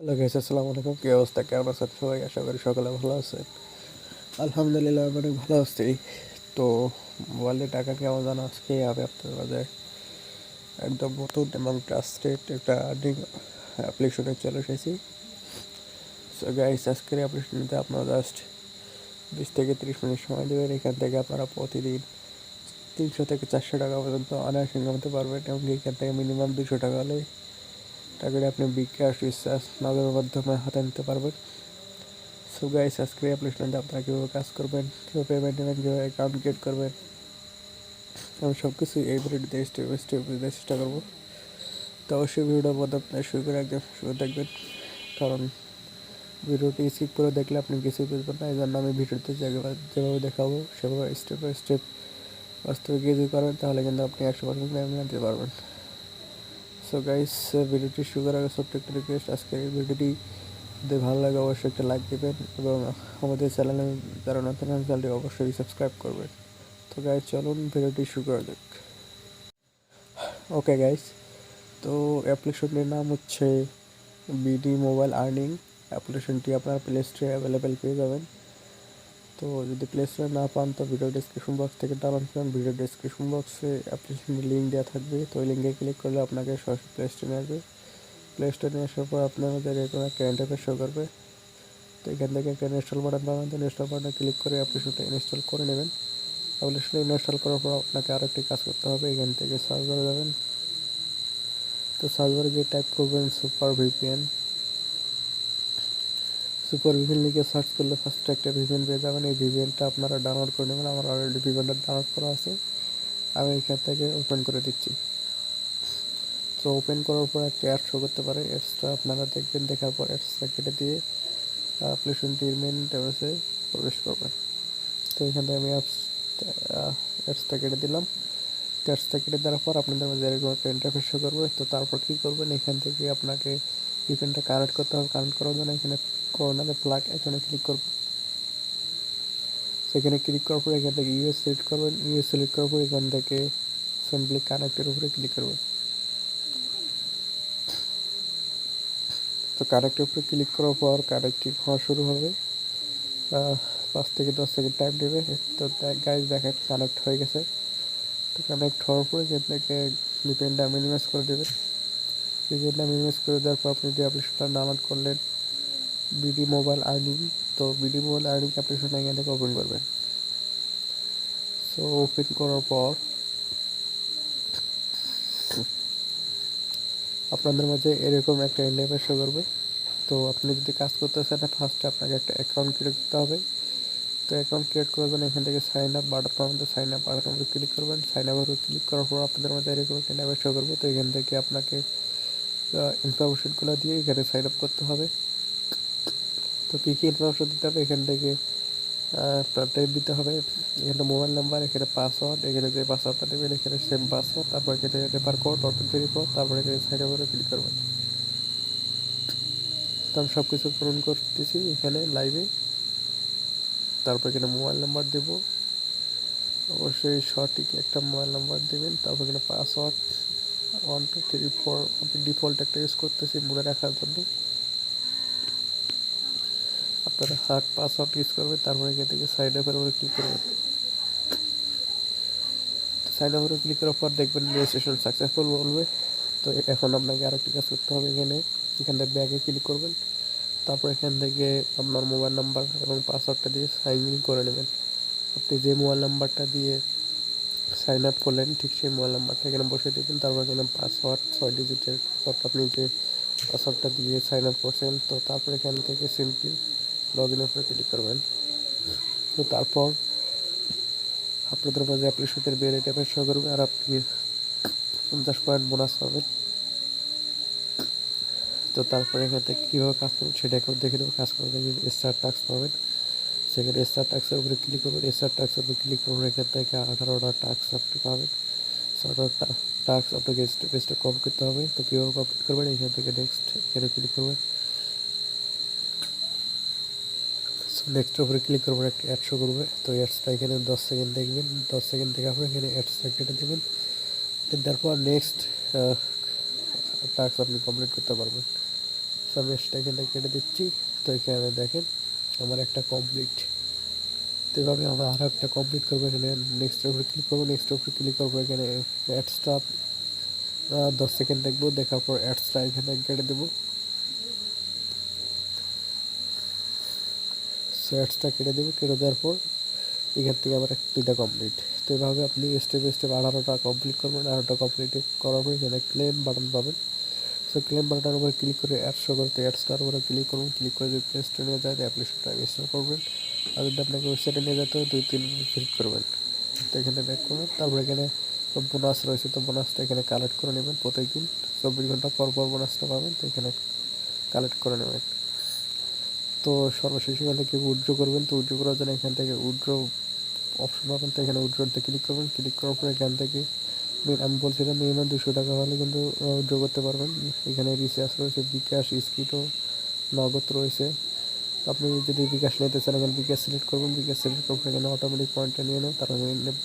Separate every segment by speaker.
Speaker 1: Hello guys, আসসালামু আলাইকুম। কি অবস্থা? কেমন আছেন সবাই? আশা করি সকালে ভালো আছেন। আলহামদুলিল্লাহ, আমি অনেক ভালো আছি। তো মোবাইলে টাকা কেমন জানা আজকে আমি আপনার মাঝে একদম নতুন এবং ট্রাস্টেড একটা আর্নিং অ্যাপ্লিকেশনে চলে এসেছি। সো গাইস আজকের অ্যাপ্লিকেশনতে আপনারা জাস্ট বিশ থেকে তিরিশ মিনিট সময় দেবেন। এখান থেকে আপনারা প্রতিদিন তিনশো থেকে চারশো টাকা পর্যন্ত অনায়াসে কামাতে পারবেন এবং এখান থেকে মিনিমাম দুশো টাকা হলে টাকাটা আপনি বিকাশ রিচার্জ নগদের মাধ্যমে হাতে নিতে পারবেন। সো গাইস আজকে অ্যাপ্লিকেশনটা আপনারা কীভাবে কাজ করবেন, কীভাবে পেমেন্ট নেবেন, কীভাবে অ্যাকাউন্ট ক্রিয়েট করবেন, আমি সব কিছু এই ভিডিওতে স্টেপ বাই স্টেপ বুঝতে চেষ্টা করব। তো অবশ্যই ভিডিওটা প্রথম আপনার শুরু করে একদম শুরু দেখবেন, কারণ ভিডিওটি স্কিপ করে দেখলে আপনি কিছুই বুঝবেন না, এই জন্য আমি ভিডিওতে যেভাবে দেখাবো, সেভাবে স্টেপ বাই স্টেপ বাস্তবে গিয়ে যদি তাহলে কিন্তু আপনি একশো পার্সেন্ট নিতে পারবেন। সো গাইস ভিডিওটি শুরু করার আগে ছোট্ট একটা রিকোয়েস্ট আজকের এই ভিডিওটি যদি ভালো লাগে অবশ্যই একটা লাইক দেবেন এবং আমাদের চ্যানেলে যারা নতুন চ্যানেলটি অবশ্যই সাবস্ক্রাইব করবেন। তো গাইস চলুন ভিডিওটি করা যাক। ওকে গাইস তো অ্যাপ্লিকেশনটির নাম হচ্ছে বিডি মোবাইল আর্নিং অ্যাপ্লিকেশনটি আপনার প্লে স্টোরে অ্যাভেলেবেল পেয়ে যাবেন। তো যদি প্লে স্টোরে না পান, তো ভিডিও ডিসক্রিপশন বক্স থেকে ডাউনলোড করেন। ভিডিও ডিসক্রিপশন বক্সে অ্যাপ্লিকেশনের লিঙ্ক দেওয়া থাকবে। তো ওই লিঙ্কে ক্লিক করলে আপনাকে সরাসরি প্লে স্টোরে আসবে। প্লে স্টোরে নিয়ে আসার পর মধ্যে এরকম একটা ইন্টারফেস শো করবে। তো এখান থেকে একটা ইনস্টল বাটন পাবেন তো ইনস্টল বাটনে ক্লিক করে অ্যাপ্লিকেশনটা ইনস্টল করে নেবেন। অ্যাপ্লিকেশনটা ইনস্টল করার পর আপনাকে আরও একটি কাজ করতে হবে। এখান থেকে সার্চ করে যাবেন। তো সার্চ বারে গিয়ে টাইপ করবেন সুপার ভিপিএন সুপার ভিপিএন লিখে সার্চ করলে ফার্স্ট একটা ভিপিএন পেয়ে যাবেন। এই ভিপিএনটা আপনারা ডাউনলোড করে নেবেন। আমার অলরেডি ভিপিএনটা ডাউনলোড করা আছে। আমি এখান থেকে ওপেন করে দিচ্ছি। তো ওপেন করার পর একটা অ্যাড শো করতে পারে। অ্যাডসটা আপনারা দেখবেন, দেখার পর অ্যাডসটা কেটে দিয়ে অ্যাপ্লিকেশনটির মেন ইন্টারফেসে প্রবেশ করবেন তো এখান থেকে আমি অ্যাপস অ্যাডসটা কেটে দিলাম। অ্যাডসটা কেটে দেওয়ার পর আপনাদের মধ্যে এরকম একটা ইন্টারফেস শো করবে। তো তারপর কী করবেন? এখান থেকে আপনাকে ভিপিএনটা কানেক্ট করতে হবে। কানেক্ট করার জন্য এখানে কর্নারে প্লাগ এখানে ক্লিক করবেন সেখানে ক্লিক করার পর এখান থেকে ইউএস সিলেক্ট করবেন। ইউএস সিলেক্ট করার পর এখান থেকে সিম্পলি কানেক্টের উপরে ক্লিক করবেন। তো কানেক্টের উপরে ক্লিক করার পর কানেক্টিং হওয়া শুরু হবে। পাঁচ থেকে দশ সেকেন্ড টাইম নেবে তো গাইজ দেখেন কানেক্ট হয়ে গেছে। তো কানেক্ট হওয়ার পরে এখান থেকে ভিপিএনটা মিনিমাইজ করে দেবেন। ভিপিএনটা মিনিমাইজ করে দেওয়ার পর আপনি যে অ্যাপ্লিকেশনটা ডাউনলোড করলেন বিডি মোবাইল আর্নিং, তো বিডি মোবাইল আর্নিং অ্যাপ্লিকেশনটা এখান থেকে ওপেন করবেন। সো ওপেন করার পর আপনাদের মাঝে এরকম একটা ইন্টারফেস শো করবে। তো আপনি যদি কাজ করতে চান ফার্স্টে আপনাকে একটা অ্যাকাউন্ট ক্রিয়েট করতে হবে। তো অ্যাকাউন্ট ক্রিয়েট করার জন্য এখান থেকে সাইন আপ বাটন তো সাইন আপ বাটন উপরে ক্লিক করবেন। সাইন আপ উপরে ক্লিক করার পর আপনাদের মাঝে এরকম একটা ইন্টারফেস শো করবে। তো এখান থেকে আপনাকে ইনফরমেশনগুলো দিয়ে এখানে সাইন আপ করতে হবে। তো কী কী ইনফরমেশন দিতে হবে এখান থেকে আপনার দিতে হবে। এখানে মোবাইল নাম্বার এখানে পাসওয়ার্ড এখানে যে পাসওয়ার্ডটা দেবেন, এখানে সেম পাসওয়ার্ড তারপর এখানে রেফার কোড অটোতে রিপোর্ট তারপর এখানে সাইন আপে ক্লিক করবেন। তো আমি সব কিছু পূরণ করতেছি এখানে লাইভে তারপর এখানে মোবাইল নাম্বার দেব। অবশ্যই সঠিক একটা মোবাইল নাম্বার দেবেন। তারপর এখানে password one two three four আমি ডিফল্ট একটা ইউজ করতেছি মনে রাখার জন্য। আপনারা হার্ড পাসওয়ার্ড ইউজ করবে, তারপরে এখান থেকে সাইড আপের উপরে ক্লিক করবেন সাইড আপের ক্লিক করার পর দেখবেন রেজিস্ট্রেশন সাকসেসফুল বলবে। তো এখন আপনাকে আরও একটি কাজ করতে হবে এখানে। এখান থেকে ব্যাগে ক্লিক করবেন। তারপর এখান থেকে আপনার মোবাইল নাম্বার এবং পাসওয়ার্ডটা দিয়ে সাইন ইন করে নেবেন। আপনি যে মোবাইল নাম্বারটা দিয়ে সাইন আপ করলেন, ঠিক সেই মোবাইল নাম্বারটা এখানে বসে দেবেন। তারপর এখানে পাসওয়ার্ড ছয় ডিজিটের পাসওয়ার্ডটা আপনি যে পাসওয়ার্ডটা দিয়ে সাইন আপ করছেন, তো তারপর এখান থেকে সিম্পলি লগ ইনের ক্লিক করবেন। তো তারপর আপনাদের মাঝে অ্যাপ্লিকেশনের বের এটা শো করবে আর আপনি পঞ্চাশ পয়েন্ট বোনাস পাবেন। তো তারপরে এখান থেকে কীভাবে কাজ করবেন সেটা এখন দেখে নেবেন কাজ করবেন স্টার টাক্স পাবেন। সেখানে স্টার টাক্সের উপরে ক্লিক করবেন। স্টার টাক্সের উপরে ক্লিক করবেন এখান থেকে আঠারোটা টাক্স আপনি পাবেন। টাক্স আপনাকে স্টেপটা কম করতে হবে। তো কীভাবে কমপ্লিট করবেন? এখান থেকে নেক্সট এখানে ক্লিক করবেন। সো নেক্সটের ক্লিক করবেন একটা অ্যাড শো করবে। তো অ্যাডসটা এখানে দশ সেকেন্ড দেখবেন দশ সেকেন্ড দেখার পর এখানে অ্যাডসটা কেটে দেবেন। তারপর নেক্সট টাস্ক আপনি কমপ্লিট করতে পারবেন। So, আমি সেটা এখানে কেটে দিচ্ছি। তো এখানে দেখেন আমার একটা কমপ্লিট তো এভাবে আমরা আরও একটা কমপ্লিট করব এখানে। নেক্সট উপরে ক্লিক করব নেক্সট উপরে ক্লিক করব এখানে অ্যাডসটা দশ সেকেন্ড দেখব। দেখার পর অ্যাডসটা এখানে কেটে দেবো। সো অ্যাডসটা কেটে দেবো, কেটে দেওয়ার পর এখান থেকে আবার এক দুইটা কমপ্লিট তো এভাবে আপনি স্টেপ স্টেপ আঠারোটা কমপ্লিট করবেন, আঠারোটা কমপ্লিট করার পর এখানে ক্লেম বাটন পাবেন। সো ক্লেম বাটনের উপর ক্লিক করে অ্যাডস শো করতে অ্যাডসটার উপরে ক্লিক করুন ক্লিক করে যদি প্লে স্টোরে নিয়ে যায় অ্যাপ্লিকেশনটা ইনস্টল করবেন। আর যদি আপনাকে ওয়েবসাইটে নিয়ে যেতে দুই, তিন ভিজিট করবেন। তো এখানে ব্যাক করবেন তারপর এখানে বোনাস রয়েছে, তো বোনাসটা এখানে কালেক্ট করে নেবেন প্রত্যেকদিন চব্বিশ ঘণ্টা পর পর বোনাসটা পাবেন, তো এখানে কালেক্ট করে নেবেন। তো সর্বশেষ এখান থেকে উইথড্র করবেন তো উইথড্র করার জন্য এখান থেকে উইথড্র অপশন পাবেন। তো এখানে উইড্রোতে ক্লিক করবেন। ক্লিক করার পর এখান থেকে আমি- বলছিলাম মিনিমাম দুশো টাকা হলে কিন্তু উইথড্র করতে পারবেন। এখানে রিচার্জ রয়েছে, বিকাশ স্কিটও নগদ রয়েছে। আপনি যদি বিকাশ নিতে চান, এখানে বিকাশ সিলেক্ট করবেন। বিকাশ সিলেক্ট করার পর এখানে অটোমেটিক পয়েন্টটা নিয়ে নেন তারপর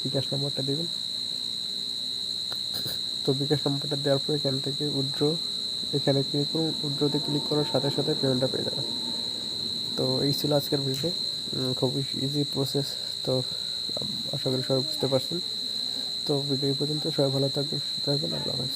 Speaker 1: বিকাশ নম্বরটা দেবেন। তো বিকাশ নম্বরটা দেওয়ার পর এখান থেকে উইথড্র এখানে ক্লিক করুন। উইড্রোতে ক্লিক করার সাথে সাথে পেমেন্টটা পেয়ে যাবেন। তো এই ছিল আজকের ভিডিও খুব খুবই ইজি প্রসেস তো আশা করি সবাই বুঝতে পারছেন। তো ভিডিও পর্যন্ত, সবাই ভালো থাকবেন, সুস্থ থাকবেন, আল্লাহ হাফেজ।